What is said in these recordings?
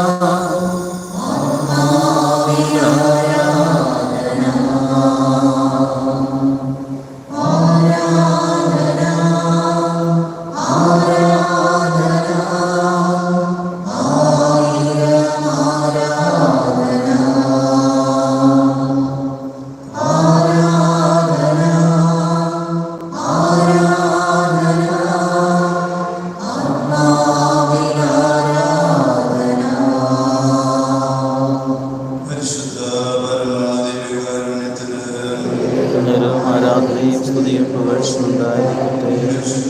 Allah Господа и Ты,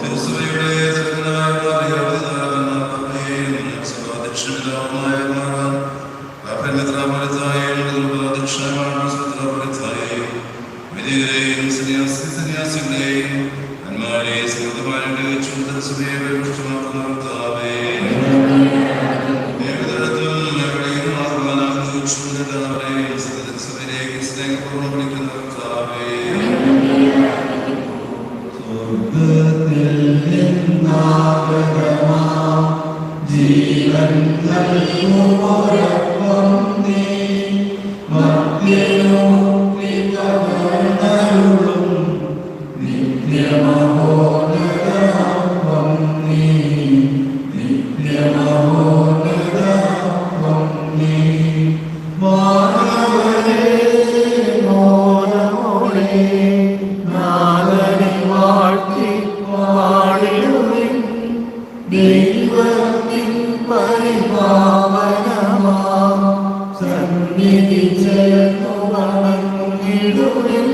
തിരുസഭയുടെ ജീവൻ നൽകുമോരപ്പം. ദൈവത്തിൻ പരിപാവനമാ സന്നിധി ചേർന്നു വണങ്ങിടുവിൻ